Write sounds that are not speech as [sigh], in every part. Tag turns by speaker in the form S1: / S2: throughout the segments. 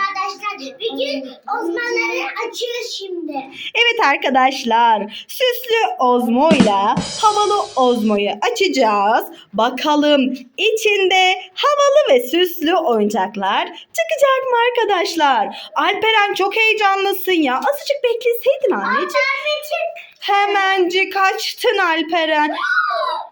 S1: arkadaşlar. Bir gün uzmanları açıyor şimdi.
S2: Evet arkadaşlar, süslü ozmoyla havalı ozmoyu açacağız. Bakalım içinde havalı ve süslü oyuncaklar çıkacak mı arkadaşlar? Alperen çok heyecanlısın ya. Azıcık bekleseydin. Anneciğim. Hemencik açtın Alperen.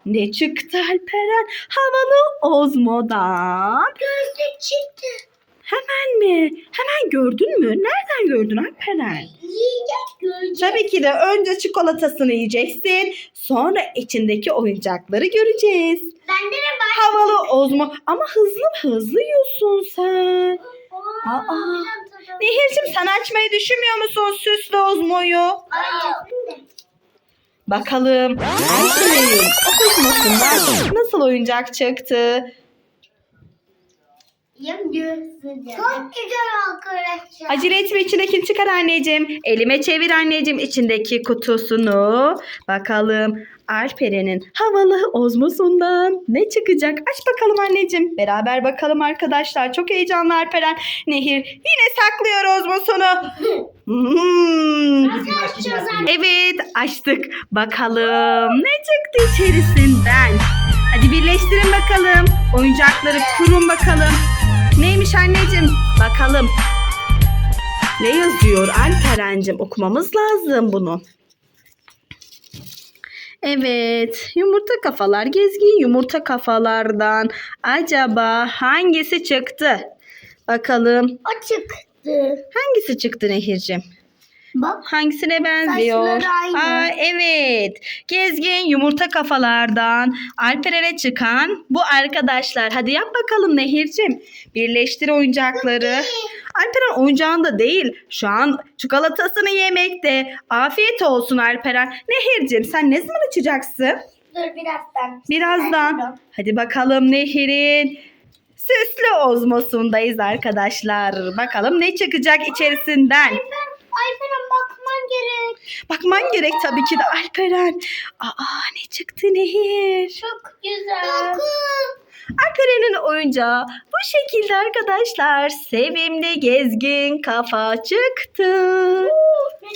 S2: Ne çıktı Alperen? Havalı ozmodan.
S1: Gözlük çıktı.
S2: Hemen mi? Hemen gördün mü? Nereden gördün Alperen?
S1: Yiyecek görecek.
S2: Tabii ki de önce çikolatasını yiyeceksin. Sonra içindeki oyuncakları göreceğiz.
S1: Bende de var.
S2: Havalı ozmo. Ama hızlı hızlı yiyorsun sen. Aa. Nehir'cim sen açmayı düşünmüyor musun süslü ozmoyu? Bakalım. Alper'in o ozmosundan nasıl oyuncak çıktı?
S1: Çok güzel arkadaşlar.
S2: Acele etme içindekini çıkar anneciğim. Elime çevir anneciğim içindeki kutusunu. Bakalım Alperen'in havalı ozmosundan ne çıkacak? Aç bakalım anneciğim. Beraber bakalım arkadaşlar. Çok heyecanlı Alperen. Nehir yine saklıyor ozmosunu. Hmm. Evet açtık. Bakalım ne çıktı içerisinden. Hadi birleştirin bakalım. Oyuncakları kurun bakalım. Neymiş anneciğim? Bakalım. Ne yazıyor Alperen'cim? Okumamız lazım bunu. Evet, yumurta kafalar, gezgin yumurta kafalardan acaba hangisi çıktı? Bakalım
S1: O çıktı.
S2: hangisi çıktı Nehir'cim?
S1: Bak.
S2: Hangisine benziyor?
S1: Aynı.
S2: Aa, evet. Gezgin yumurta kafalardan Alperen'e çıkan bu arkadaşlar. Hadi yap bakalım Nehir'cim. Birleştir oyuncakları. Alperen oyuncağında değil. Şu an çikolatasını yemekte. Afiyet olsun Alperen. Nehir'cim sen ne zaman açacaksın?
S1: Dur birazdan.
S2: Birazdan. Hadi bakalım Nehir'in süslü ozmosundayız arkadaşlar. Bakalım ne çıkacak içerisinden.
S1: Ayfer'e bakman gerek.
S2: Bakman gerek tabii ki de Alperen. Aa ne çıktı Nehir?
S1: Çok güzel.
S2: Alperen'in oyuncağı bu şekilde arkadaşlar. Sevimli gezgin kafa çıktı.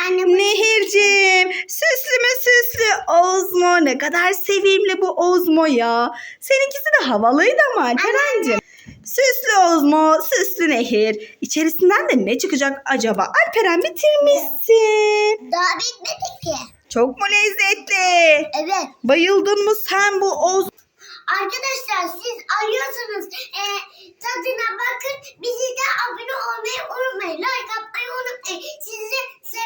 S1: Anne
S2: Nehir'cim süslü mü süslü Ozmo ne kadar sevimli bu Ozmo ya. Seninkisi de havalıydı ama Alperen'cim. Süslü Ozmo, süslü nehir. İçerisinden de ne çıkacak acaba? Alperen bitirmişsin.
S1: daha bitmedi ki.
S2: Çok mu lezzetli?
S1: Evet.
S2: Bayıldın mı sen bu Oz?
S1: Arkadaşlar siz arıyorsunuz. E, tadına bakın. Bizi de abone olmayı unutmayın. Like atmayı unutmayın. Sizi seviyoruz.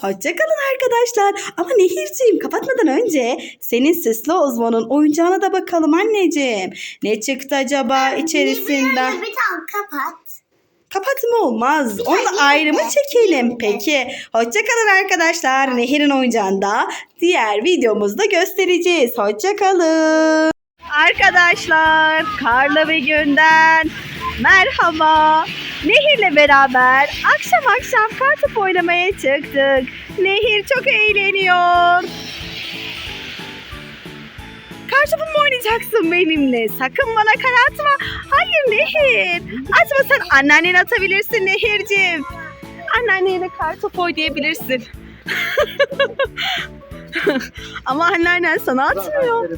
S2: Hoşçakalın arkadaşlar. Ama Nehirciğim kapatmadan önce senin süslü Ozmo'nun oyuncağına da bakalım anneciğim. Ne çıktı acaba içerisinden?
S1: Bir tane kapat.
S2: Kapatma olmaz. Onu
S1: yine
S2: da ayrı mı
S1: de,
S2: çekelim? Peki. Hoşçakalın arkadaşlar. Nehir'in oyuncağını da diğer videomuzda göstereceğiz. Hoşçakalın. Arkadaşlar karlı bir günden merhaba. Nehir'le beraber akşam akşam kartopu oynamaya çıktık. Nehir çok eğleniyor. Kartopu mu oynayacaksın benimle? Sakın bana karartma. Hayır Nehir. Açma sen anneannen atabilirsin Nehir'cim. Anneanneye kartopu oynayabilirsin. [laughs] Ama anneannen sana atmıyor.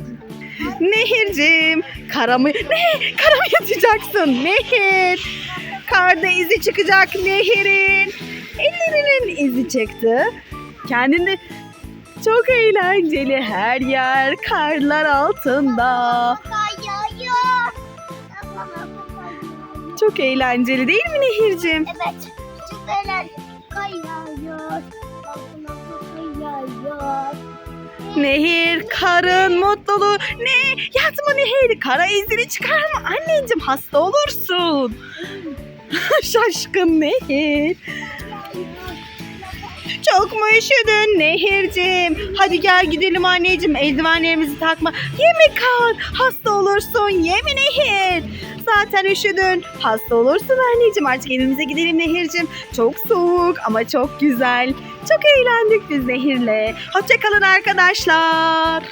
S2: Nehir'cim kara mı? Ne? Kara mı yatacaksın? Nehir. Karda izi çıkacak Nehir'in. Ellerinin izi çıktı. Kendini çok eğlenceli her yer karlar altında. Çok eğlenceli değil mi Nehir'cim?
S1: Evet. Çok eğlenceli.
S2: Nehir karın mutluluğu. Ne? Yatma Nehir. Kara izini çıkarma. Anneciğim hasta olursun. [laughs] Şaşkın Nehir. Çok mu üşüdün Nehir'cim? Hadi gel gidelim anneciğim. Eldivenlerimizi takma. Yeme kal. Hasta olursun. Yeme Nehir. Zaten üşüdün. Hasta olursun anneciğim. Artık evimize gidelim Nehir'cim. Çok soğuk ama çok güzel. Çok eğlendik biz Nehir'le. Hoşçakalın arkadaşlar.